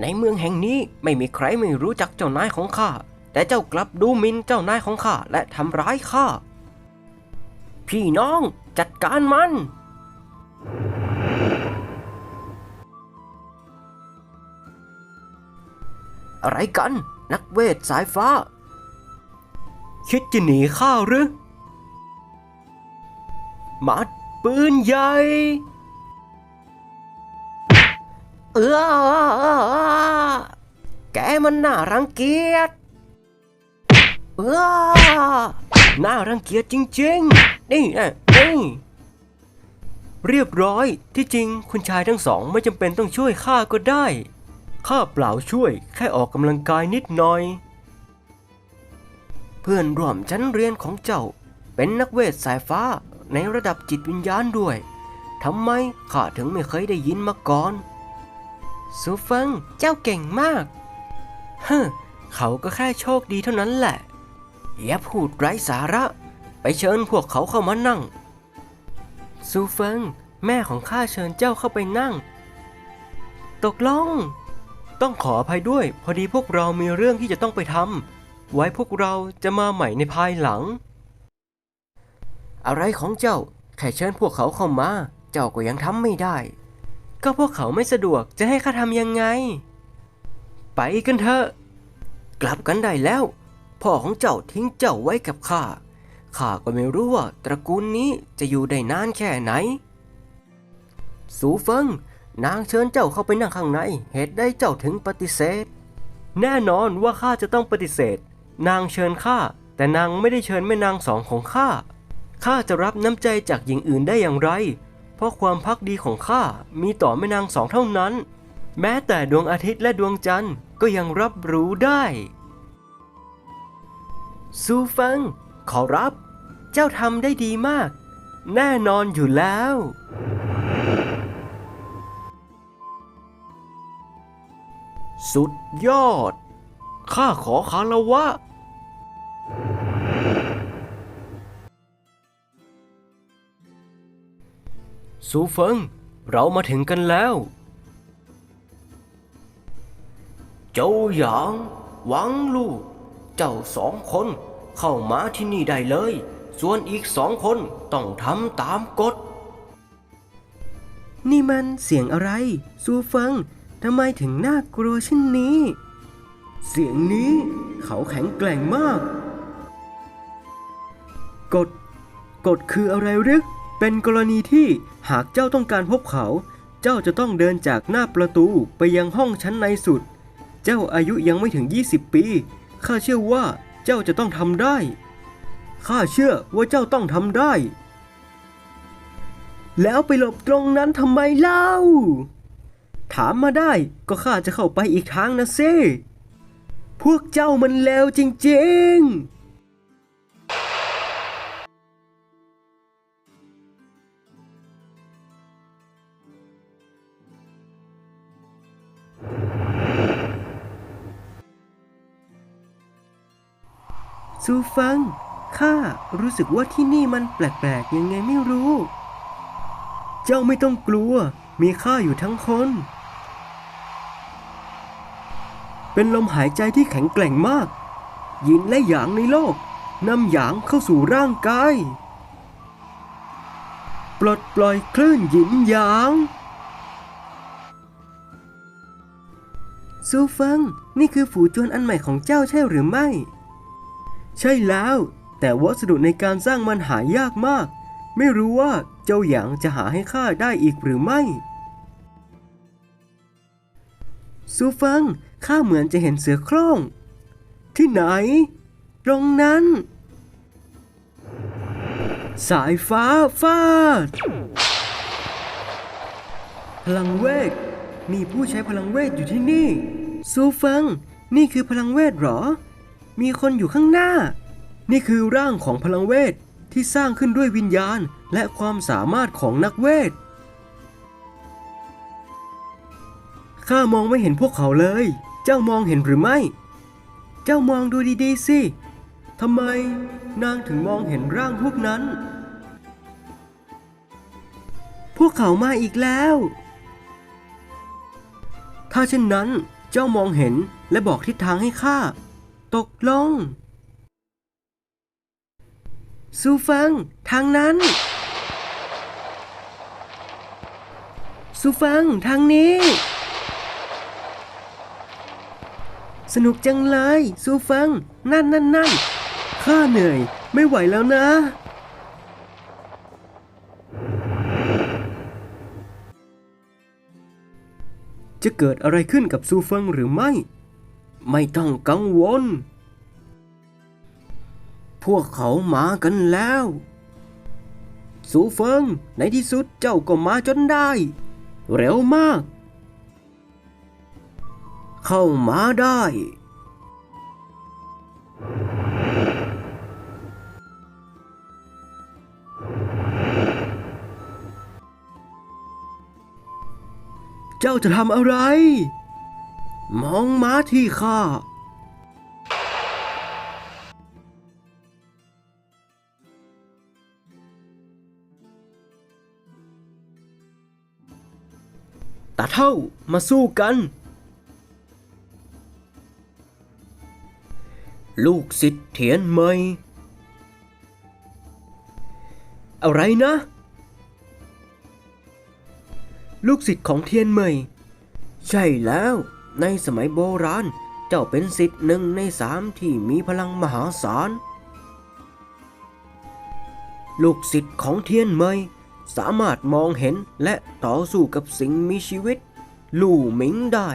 ในเมืองแห่งนี้ไม่มีใครไม่รู้จักเจ้านายของข้า แต่เจ้ากลับดูหมิ่นเจ้านายของข้าและทำร้ายข้า พี่น้องจัดการมัน อะไรกัน นักเวทสายฟ้า คิดจะหนีข้าหรือ มัดปืนใหญ่ เออ แกมันน่ารังเกียจเออน่ารังเกียจจริง ๆ นี่นะนี่เรียบร้อย ที่จริงคุณชายทั้งสองไม่จำเป็นต้องช่วยข้าก็ได้ ข้าเปล่าช่วยแค่ออกกำลังกายนิดหน่อย เพื่อนร่วมชั้นเรียนของเจ้า เป็นนักเวทสายฟ้าในระดับจิตวิญญาณด้วย ทำไมข้าถึงไม่เคยได้ยินมาก่อนซูฟิงเจ้าเก่งมาก ฮ้อเขาก็แค่โชคดีเท่านั้นแหละ อย่าพูดไร้สาระ ไปเชิญพวกเขาเข้ามานั่ง ซูเฟิง แม่ของข้าเชิญเจ้าเข้าไปนั่ง ตกลง ต้องขออภัยด้วย พอดีพวกเรามีเรื่องที่จะต้องไปทำไว้พวกเราจะมาใหม่ในภายหลัง อะไรของเจ้า แค่เชิญพวกเขาเข้ามา เจ้าก็ยังทำไม่ได้ ก็พวกเขาไม่สะดวกจะให้ข้าทำยังไง ไปกันเถอะ กลับกันได้แล้ว พ่อของเจ้าทิ้งเจ้าไว้กับข้า ข้าก็ไม่รู้ว่าตระกูลนี้จะอยู่ได้นานแค่ไหน สูเฟิง นางเชิญเจ้าเข้าไปนั่งข้างใน เหตุใดเจ้าถึงปฏิเสธ แน่นอนว่าข้าจะต้องปฏิเสธ นางเชิญข้า แต่นางไม่ได้เชิญแม่นางสองของข้า ข้าจะรับน้ำใจจากหญิงอื่นได้อย่างไร เพราะความพักดีของข้ามีต่อแม่นางสองเท่านั้นแม้แต่ดวงอาทิตย์และดวงจันทร์ ก็ยังรับรู้ได้ซูฟังขอรับ เจ้าทำได้ดีมาก แน่นอนอยู่แล้ว สุดยอด ข้าขอคารวะ ซูเฟิง เรามาถึงกันแล้ว เจ้าหยางหวังลูกเจ้าสองคนเข้ามาที่นี่ได้เลย ส่วนอีกสองคนต้องทำตามกฎ นี่มันเสียงอะไร ซูเฟิงทำไมถึงน่ากลัวเช่นนี้ เสียงนี้เขาแข็งแกร่งมาก กฎ กฎคืออะไรหรือเป็นกรณีที่หากเจ้าต้องการพบเขา เจ้าจะต้องเดินจากหน้าประตูไปยังห้องชั้นในสุด เจ้าอายุยังไม่ถึง 20 ปี ข้าเชื่อว่าเจ้าจะต้องทำได้ ข้าเชื่อว่าเจ้าต้องทำได้ แล้วไปหลบตรงนั้นทำไมเล่า ถามมาได้ก็ข้าจะเข้าไปอีกทางนะซิพวกเจ้ามันเลวจริงๆ ซูฟัง ข้ารู้สึกว่าที่นี่มันแปลกๆยังไงไม่รู้ เจ้าไม่ต้องกลัว มีข้าอยู่ทั้งคน เป็นลมหายใจที่แข็งแกร่งมาก ยินและหยางในโลกนำหยางเข้าสู่ร่างกาย ปลดปล่อยคลื่นหยินหยางซูฟังนี่คือฝูจวนอันใหม่ของเจ้าใช่หรือไม่ ใช่แล้ว แต่วัสดุในการสร้างมันหายากมาก ไม่รู้ว่าเจ้าหยางจะหาให้ข้าได้อีกหรือไม่ซูฟังข้าเหมือนจะเห็นเสือโคร่ง ที่ไหน ตรงนั้น สายฟ้าฟาด พลังเวท มีผู้ใช้พลังเวทอยู่ที่นี่ซูฟัง นี่คือพลังเวทหรอ มีคนอยู่ข้างหน้า นี่คือร่างของพลังเวทที่สร้างขึ้นด้วยวิญญาณและความสามารถของนักเวท ข้ามองไม่เห็นพวกเขาเลย เจ้ามองเห็นหรือไม่ เจ้ามองดูดีๆสิทำไมนางถึงมองเห็นร่างพวกนั้น พวกเขามาอีกแล้ว ถ้าเช่นนั้นเจ้ามองเห็นและบอกทิศทางให้ข้า ตกลง ซูเฟิง ทางนั้น ซูเฟิง ทางนี้ สนุกจังเลย ซูเฟิง นั่นนั่นนั่นข้าเหนื่อย ไม่ไหวแล้วนะจะเกิดอะไรขึ้นกับซูเฟิงหรือไม่ ไม่ต้องกังวล พวกเขามากันแล้วซูเฟิงในที่สุดเจ้าก็มาจนได้ เร็วมาก เข้ามาได้เจ้าจะทำอะไร มองมาที่ข้าตาเท่ามาสู้กัน ลูกศิษย์เทียนเมยอะไรนะ ลูกศิษย์ของเทียนเมย ใช่แล้ว ในสมัยโบราณ เจ้าเป็นศิษย์หนึ่งในสามที่มีพลังมหาศาล ลูกศิษย์ของเทียนเมยสามารถมองเห็นและต่อสู้กับสิ่งมีชีวิต ลู่หมิงได้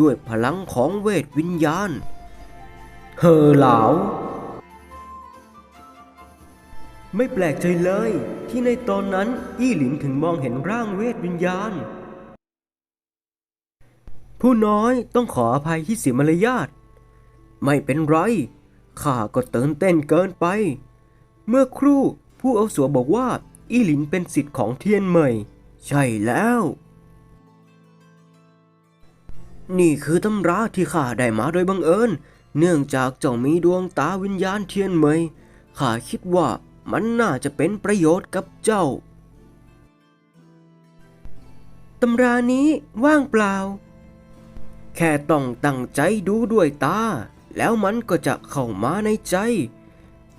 ด้วยพลังของเวทวิญญาณ เฮอเหลาไม่แปลกใจเลยที่ในตอนนั้นอี้หลินถึงมองเห็นร่างเวทวิญญาณ ผู้น้อยต้องขออภัยที่เสียมารยาท ไม่เป็นไร ข้าก็ตื่นเต้นเกินไป เมื่อครู่ผู้เอาสัวบอกว่า อีหลินเป็นสิทธิ์ของเทียนเหมย ใช่แล้ว นี่คือตำราที่ข้าได้มาโดยบังเอิญ เนื่องจากเจ้ามีดวงตาวิญญาณเทียนเหมย ข้าคิดว่ามันน่าจะเป็นประโยชน์กับเจ้า ตำรานี้ว่างเปล่า แค่ต้องตั้งใจดูด้วยตา แล้วมันก็จะเข้ามาในใจ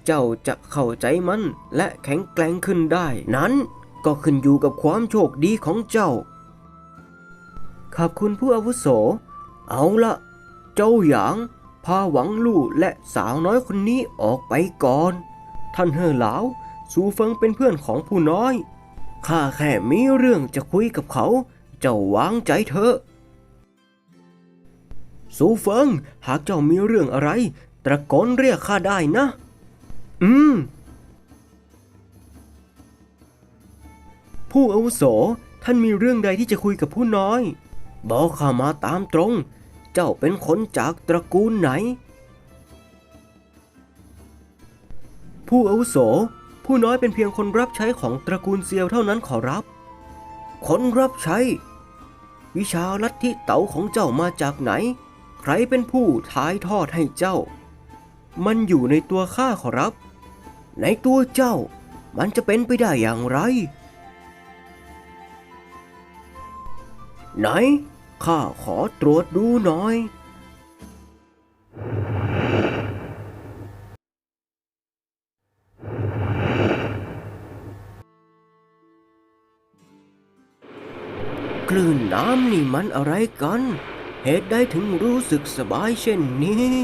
เจ้าจะเข้าใจมันและแข็งแกร่งขึ้นได้ นั้นก็ขึ้นอยู่กับความโชคดีของเจ้า ขอบคุณผู้อาวุโส เอาละเจ้าหยาง พาหวังลู่และสาวน้อยคนนี้ออกไปก่อน ท่านเฮอเหลาสูเฟิงเป็นเพื่อนของผู้น้อยข้าแค่มีเรื่องจะคุยกับเขา เจ้าวางใจเถอะ สูเฟิง หากเจ้ามีเรื่องอะไร ตะโกนเรียกข้าได้นะ อืม ผู้อาวุโส ท่านมีเรื่องใดที่จะคุยกับผู้น้อย บอกข้ามาตามตรง เจ้าเป็นคนจากตระกูลไหน ผู้อาวุโส ผู้น้อยเป็นเพียงคนรับใช้ของตระกูลเซียวเท่านั้นขอรับ คนรับใช้วิชาลัทธิเต๋าของเจ้ามาจากไหน ใครเป็นผู้ถ่ายทอดให้เจ้า มันอยู่ในตัวข้าขอรับ ในตัวเจ้ามันจะเป็นไปได้อย่างไร ไหนข้าขอตรวจดูหน่อย คลื่นน้ำนี่มันอะไรกัน เหตุใดถึงรู้สึกสบายเช่นนี้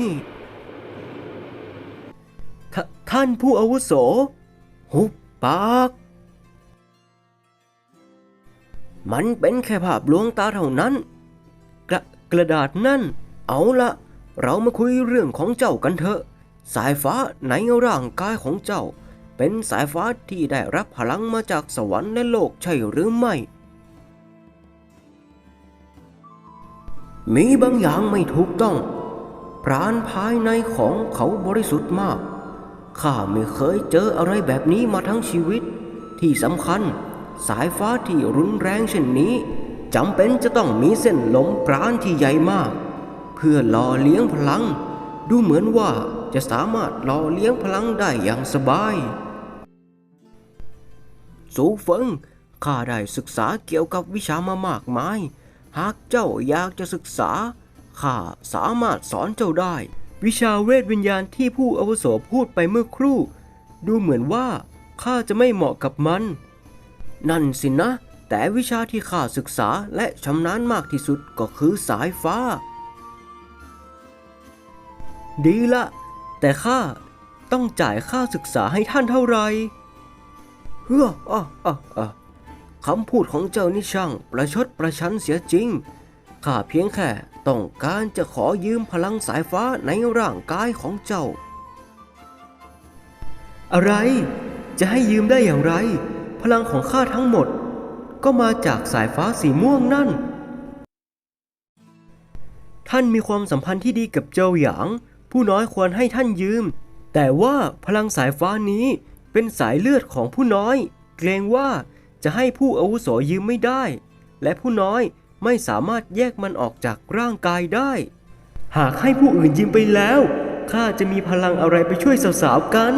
ทท่านผู้อาวุโส หุบปาก มันเป็นแค่ภาพลวงตาเท่านั้น กระกระดาษนั่น เอาละเรามาคุยเรื่องของเจ้ากันเถอะ สายฟ้าในร่างกายของเจ้า เป็นสายฟ้าที่ได้รับพลังมาจากสวรรค์และโลกใช่หรือไม่ มีบางอย่างไม่ถูกต้อง ปราณภายในของเขาบริสุทธิ์มาก ข้าไม่เคยเจออะไรแบบนี้มาทั้งชีวิต ที่สำคัญ สายฟ้าที่รุนแรงเช่นนี้จำเป็นจะต้องมีเส้นลมปราณที่ใหญ่มาก เพื่อหล่อเลี้ยงพลัง ดูเหมือนว่าจะสามารถหล่อเลี้ยงพลังได้อย่างสบาย สูเฟิงข้าได้ศึกษาเกี่ยวกับวิชามามากมาย หากเจ้าอยากจะศึกษาข้าสามารถสอนเจ้าได้ วิชาเวทวิญญาณที่ผู้อาวุโสพูดไปเมื่อครู่ ดูเหมือนว่าข้าจะไม่เหมาะกับมัน นั่นสินะ แต่วิชาที่ข้าศึกษาและชำนาญมากที่สุดก็คือสายฟ้า ดีละ แต่ข้าต้องจ่ายค่าศึกษาให้ท่านเท่าไหร่เฮ้ออะอะอะ คำพูดของเจ้านี่ช่างประชดประชันเสียจริง ข้าเพียงแค่ต้องการจะขอยืมพลังสายฟ้าในร่างกายของเจ้า อะไร จะให้ยืมได้อย่างไร พลังของข้าทั้งหมด ก็มาจากสายฟ้าสีม่วงนั่น ท่านมีความสัมพันธ์ที่ดีกับเจ้าหยาง ผู้น้อยควรให้ท่านยืม แต่ว่าพลังสายฟ้านี้เป็นสายเลือดของผู้น้อย เกรงว่า จะให้ผู้อาวุโสยืมไม่ได้ และผู้น้อยไม่สามารถแยกมันออกจากร่างกายได้ หากให้ผู้อื่นยืมไปแล้วข้าจะมีพลังอะไรไปช่วยสาวๆกัน